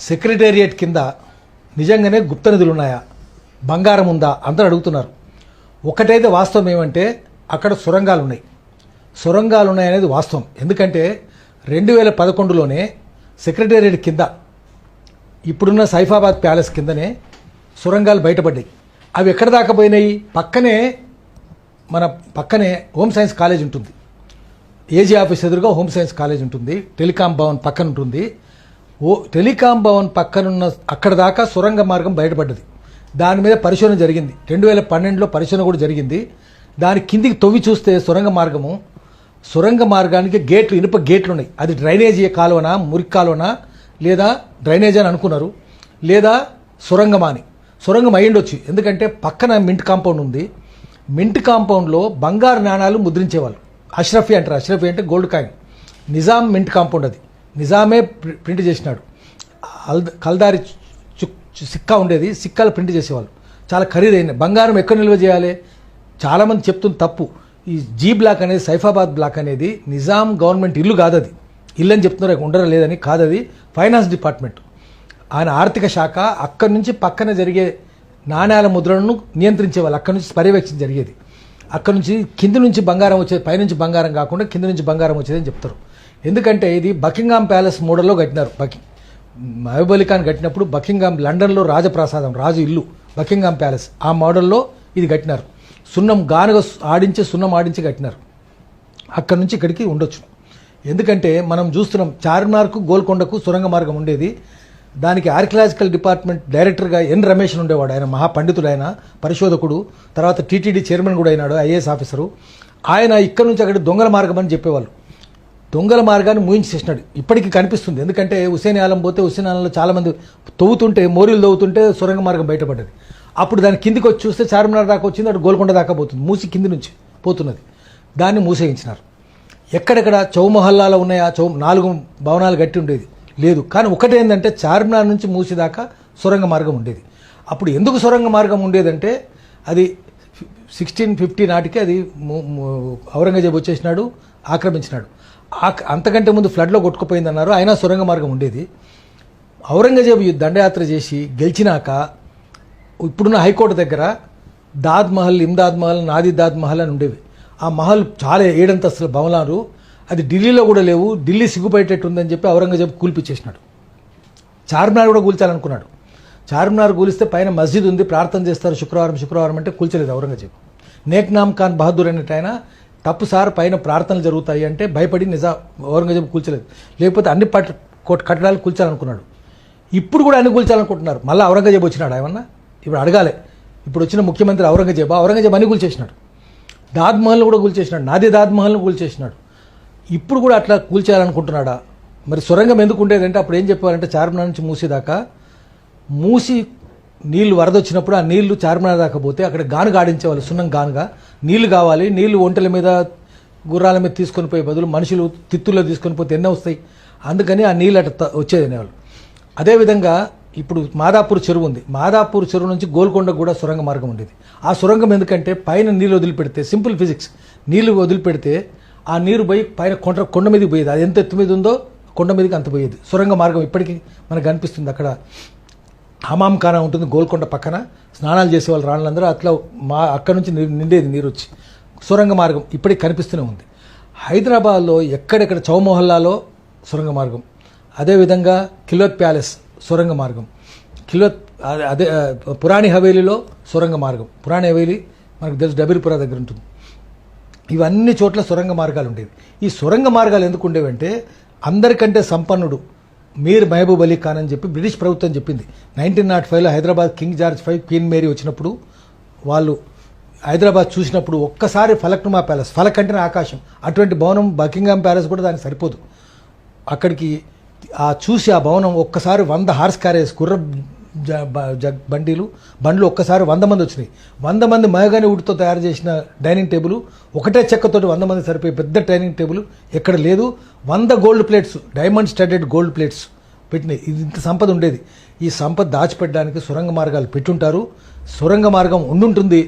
Secretariat కింద నిజంగానే గుప్త నిధులు ఉన్నాయా? బంగారం ఉందా? అందరూ అడుగుతున్నారు. ఒకటైతే వాస్తవం ఏమంటే అక్కడ సొరంగాలు ఉన్నాయి. సొరంగాలు ఉన్నాయనేది వాస్తవం. ఎందుకంటే రెండు వేల పదకొండులోనే సెక్రటేరియట్ కింద ఇప్పుడున్న సైఫాబాద్ ప్యాలెస్ కిందనే సొరంగాలు బయటపడ్డాయి. అవి ఎక్కడ దాకా పోయినాయి? పక్కనే మన పక్కనే హోమ్ సైన్స్ కాలేజ్ ఉంటుంది. ఏజీ ఆఫీస్ ఎదురుగా హోమ్ సైన్స్ కాలేజ్ ఉంటుంది. టెలికాం భవన్ పక్కన ఉంటుంది. ఓ టెలికాం భవన్ పక్కనున్న అక్కడ దాకా సొరంగ మార్గం బయటపడ్డది. దాని మీద పరిశోధన జరిగింది. రెండు వేల పన్నెండులో పరిశోధన కూడా జరిగింది. దాని కిందికి తవ్వి చూస్తే సొరంగ మార్గము. సొరంగ మార్గానికి గేట్లు ఇనుప గేట్లు ఉన్నాయి అది డ్రైనేజీ కాలువనా మురికి కాలువనా లేదా డ్రైనేజ్ అని అనుకున్నారు. లేదా సొరంగమా అని. సొరంగం అయ్యుండొచ్చు ఎందుకంటే పక్కన మింట్ కాంపౌండ్ ఉంది. మింట్ కాంపౌండ్లో బంగారు నాణాలు ముద్రించేవాళ్ళు. అష్రఫీ అంటారు. అష్రఫీ అంటే gold coin. Nizam mint compound అది. నిజామే ప్రింట్ చేసినాడు. కల్దారి చు- చు- సిక్కా ఉండేది. సిక్కాలు ప్రింట్ చేసేవాళ్ళు. చాలా ఖరీదైన బంగారం ఎక్కడ నిల్వ చేయాలి? చాలామంది చెప్తుంది తప్పు. ఈ జీ బ్లాక్ అనేది సైఫాబాద్ బ్లాక్ అనేది నిజాం గవర్నమెంట్ ఇల్లు కాదది. ఇల్లు అని చెప్తున్నారు ఉండడం లేదని కాదది. Finance department. ఆయన ఆర్థిక శాఖ అక్కడి నుంచి పక్కన జరిగే నాణ్యాల ముద్రలను నియంత్రించేవాళ్ళు. అక్కడి నుంచి పర్యవేక్షణ జరిగేది. అక్కడి నుంచి కింద నుంచి బంగారం వచ్చేది పైనుంచి బంగారం కాకుండా కింద నుంచి బంగారం వచ్చేదని చెప్తారు. ఎందుకంటే ఇది బకింగ్హామ్ ప్యాలెస్ మోడల్లో కట్టినారు. బకింగ్ మహబూబ్ ఖాన్ కట్టినప్పుడు బకింగ్హామ్ లండన్లో రాజప్రాసాదం రాజు ఇల్లు బకింగ్హామ్ ప్యాలెస్. ఆ మోడల్లో ఇది కట్టినారు. సున్నం గానుగ ఆడించి సున్నం ఆడించి కట్టినారు. అక్కడి నుంచి ఇక్కడికి ఉండొచ్చు. ఎందుకంటే మనం చూస్తున్నాం చార్మినార్కు గోల్కొండకు సొరంగ మార్గం ఉండేది. దానికి ఆర్కియలాజికల్ డిపార్ట్మెంట్ డైరెక్టర్గా ఎన్ రమేష్ ఉండేవాడు ఆయన మహాపండితుడు ఆయన పరిశోధకుడు. తర్వాత టీటీడీ చైర్మన్ కూడా అయినాడు ఐఏఎస్ ఆఫీసరు. ఆయన ఇక్కడ నుంచి అక్కడ దొంగల మార్గం అని చెప్పేవాళ్ళు. దొంగల మార్గాన్ని మూయించేసినాడు ఇప్పటికీ కనిపిస్తుంది. ఎందుకంటే హుసేన్ ఆలం పోతే హుసేన్ ఆలంలో చాలామంది తవ్వుతుంటే మోరీలు తవ్వుతుంటే సొరంగ మార్గం బయటపడ్డది. అప్పుడు దాని కిందికి వచ్చి చూస్తే చార్మినార్ దాకా వచ్చింది అటు గోల్కొండ దాకా పోతుంది. మూసి కింది నుంచి పోతున్నది. దాన్ని మూసేయించినారు. ఎక్కడెక్కడ చౌమహల్లాలో ఉన్నాయా చౌ నాలుగు భవనాలు గట్టి ఉండేది? లేదు. కానీ ఒకటి ఏంటంటే చార్మినార్ నుంచి మూసి దాకా సొరంగ మార్గం ఉండేది. అప్పుడు ఎందుకు సొరంగ మార్గం ఉండేదంటే అది సిక్స్టీన్ ఫిఫ్టీ నాటికి అది ఔరంగజేబు వచ్చేసినాడు ఆక్రమించినాడు. అంతకంటే ముందు ఫ్లడ్లో కొట్టుకుపోయింది అన్నారు అయినా సొరంగ మార్గం ఉండేది. ఔరంగజేబు దండయాత్ర చేసి గెలిచినాక ఇప్పుడున్న హైకోర్టు దగ్గర దాద్ మహల్ ఇమ్దాద్ మహల్ నాది దాద్ మహల్ అని ఉండేవి. ఆ మహల్ చాలా ఏడంతస్తుల భవనాలు. అది ఢిల్లీలో కూడా లేవు. ఢిల్లీ సిగ్గుపడేటట్టు ఉందని చెప్పి ఔరంగజేబు కూల్పిచ్చేసినాడు. చార్మినార్ కూడా కూల్చాలనుకున్నాడు. చార్మినార్ కూలిస్తే పైన మస్జిద్ ఉంది. ప్రార్థన చేస్తారు శుక్రవారం శుక్రవారం అంటే కూల్చలేదు ఔరంగజేబు. నేక్నామ్ ఖాన్ బహదూర్ అనేట ఆయన తప్పు సార్ పైన ప్రార్థనలు జరుగుతాయి అంటే భయపడి నిజా ఔరంగజేబు కూల్చలేదు. లేకపోతే అన్ని పట్ కోట్ కట్టడాలు కూల్చాలనుకున్నాడు. ఇప్పుడు కూడా అన్ని కూల్చాలనుకుంటున్నారు. మళ్ళీ ఔరంగజేబు వచ్చినాడు ఏమన్నా? ఇప్పుడు అడగాలి. ఇప్పుడు వచ్చిన ముఖ్యమంత్రి ఔరంగజేబు ఔరంగజేబు అన్ని కూల్చేసినాడు. దాద్మహల్ని కూడా కూల్చేసినాడు. నాది దాద్మహల్ని కూల్చేసినాడు. ఇప్పుడు కూడా అట్లా కూల్చేయాలనుకుంటున్నాడా? మరి సొరంగం ఎందుకు ఉండేదంటే అప్పుడు ఏం చెప్పారంటే చార్మినార్ నుంచి మూసేదాకా మూసి నీళ్ళు వరద వచ్చినప్పుడు ఆ నీళ్ళు చార్మినార్ దాకా పోతే అక్కడ గాను గాడించేవాళ్ళు సున్నం గానుగా. నీళ్ళు కావాలి నీళ్ళు ఒంటెల మీద గుర్రాల మీద తీసుకొని పోయే బదులు మనుషులు తిత్తుల్లో తీసుకొని పోతే ఎన్నో వస్తాయి. అందుకని ఆ నీళ్ళు అట వచ్చేది అనేవాళ్ళు. అదేవిధంగా ఇప్పుడు మాదాపూర్ చెరువు ఉంది. మాదాపూర్ చెరువు నుంచి గోల్కొండ కూడా సొరంగ మార్గం ఉండేది. ఆ సొరంగం ఎందుకంటే పైన నీళ్ళు వదిలిపెడితే సింపుల్ ఫిజిక్స్ నీళ్ళు వదిలిపెడితే ఆ నీరు పోయి పైన కొండ కొండ మీదకి పోయేది. అది ఎంత ఎత్తు మీద ఉందో కొండ మీదకి అంత పోయేది. సొరంగ మార్గం ఇప్పటికీ మనకు కనిపిస్తుంది అక్కడ. హమాం ఉంటుంది గోల్కొండ పక్కన. స్నానాలు చేసేవాళ్ళు రాళ్ళందరూ అట్లా మా అక్కడ నుంచి నిండేది నీరు వచ్చి సొరంగ మార్గం ఇప్పటికి కనిపిస్తూనే ఉంది. హైదరాబాద్లో ఎక్కడెక్కడ చౌమొహల్లాలో సొరంగ మార్గం. అదేవిధంగా కిలోత్ ప్యాలెస్ సొరంగ మార్గం. కిలోత్ అదే- అదే పురాణి హవేలీలో సొరంగ మార్గం. పురాణి హవేలీ మనకు తెలుసు డబీర్పురా దగ్గర ఉంటుంది. ఇవన్నీ చోట్ల సొరంగ మార్గాలు ఉండేవి ఈ సొరంగ మార్గాలు ఎందుకు ఉండేవంటే అందరికంటే సంపన్నుడు మీర్ మహబూబ్ అలీ ఖాన్ అని చెప్పి బ్రిటిష్ ప్రభుత్వం చెప్పింది. నైన్టీన్ నాట్ ఫైవ్లో Hyderabad King George five Queen Mary వచ్చినప్పుడు వాళ్ళు హైదరాబాద్ చూసినప్పుడు ఒక్కసారి ఫలక్నుమా ప్యాలెస్ ఫలక్ అంటేనే ఆకాశం అటువంటి భవనం బకింగ్హామ్ ప్యాలెస్ కూడా దానికి సరిపోదు. అక్కడికి ఆ చూసి ఆ భవనం ఒక్కసారి వంద హార్స్ క్యారేజ్ కుర్ర బండిలు బండ్లు ఒక్కసారి వంద మంది వచ్చినాయి. వంద మంది మయగాని వుడ్తో తయారు చేసిన డైనింగ్ టేబుల్ ఒకటే చెక్కతోటి వంద మంది సరిపోయే పెద్ద డైనింగ్ టేబుల్ ఎక్కడ లేదు. వంద gold plates diamond studded gold plates పెట్టినాయి. ఇది ఇంత సంపద ఉండేది. ఈ సంపద దాచిపెట్టడానికి సొరంగ మార్గాలు పెట్టుంటారు. సొరంగ మార్గం ఉండుంటుంది.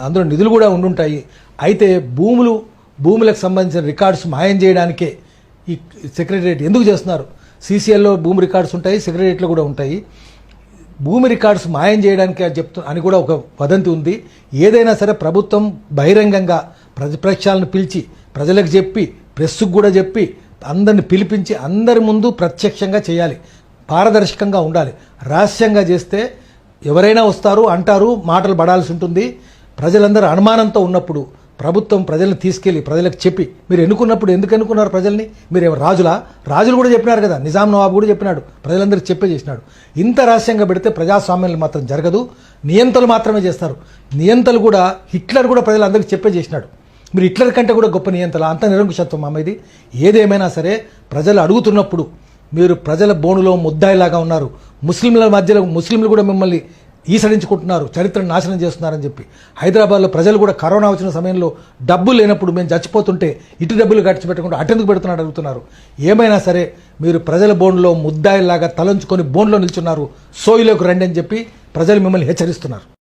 అందులో నిధులు కూడా ఉండుంటాయి. అయితే భూములు భూములకు సంబంధించిన రికార్డ్స్ మాయం చేయడానికే ఈ సెక్రటరియట్ ఎందుకు చేస్తున్నారు? సీసీఎల్లో భూమి రికార్డ్స్ ఉంటాయి సెక్రటరియట్లో కూడా ఉంటాయి. భూమి రికార్డ్స్ మాయం చేయడానికి అది చెప్తు అని కూడా ఒక వదంతి ఉంది. ఏదైనా సరే ప్రభుత్వం బహిరంగంగా ప్రతిపక్షాలను పిలిచి ప్రజలకు చెప్పి ప్రెస్కు కూడా చెప్పి అందరిని పిలిపించి అందరి ముందు ప్రత్యక్షంగా చేయాలి. పారదర్శకంగా ఉండాలి. రహస్యంగా చేస్తే ఎవరైనా వస్తారు అంటారు మాటలు పడాల్సి ఉంటుంది. ప్రజలందరూ అనుమానంతో ఉన్నప్పుడు ప్రభుత్వం ప్రజల్ని తీసుకెళ్ళి ప్రజలకు చెప్పి మీరు ఎన్నుకున్నప్పుడు ఎందుకు ఎన్నుకున్నారు ప్రజల్ని? మీరు రాజులా? రాజులు కూడా చెప్పినారు కదా నిజాం నవాబు కూడా చెప్పినాడు ప్రజలందరికీ చెప్పే చేసినాడు. ఇంత రహస్యంగా పెడితే ప్రజాస్వామ్యం మాత్రం జరగదు నియంతలు మాత్రమే చేస్తారు. నియంతలు కూడా హిట్లర్ కూడా ప్రజలందరికీ చెప్పే చేసినాడు. మీరు హిట్లర్ కంటే కూడా గొప్ప నియంతల? అంత నిరంకుశత్వం అమ్మ ఇది ఏదేమైనా సరే ప్రజలు అడుగుతున్నప్పుడు మీరు ప్రజల బోనులో ముద్దాయిలాగా ఉన్నారు. ముస్లింల మధ్యలో ముస్లింలు కూడా మిమ్మల్ని ఈసడించుకుంటున్నారు చరిత్రను నాశనం చేస్తున్నారని చెప్పి. హైదరాబాద్లో ప్రజలు కూడా కరోనా వచ్చిన సమయంలో డబ్బులు లేనప్పుడు మేము చచ్చిపోతుంటే ఇటు డబ్బులు ఖర్చు పెట్టకుండా అటెందుకు పెడుతున్నాడు అడుగుతున్నారు. ఏమైనా సరే మీరు ప్రజల బోన్లో ముద్దాయిలాగా తలంచుకొని బోన్లో నిల్చున్నారు సోయిలోకి రండి అని చెప్పి ప్రజలు మిమ్మల్ని హెచ్చరిస్తున్నారు.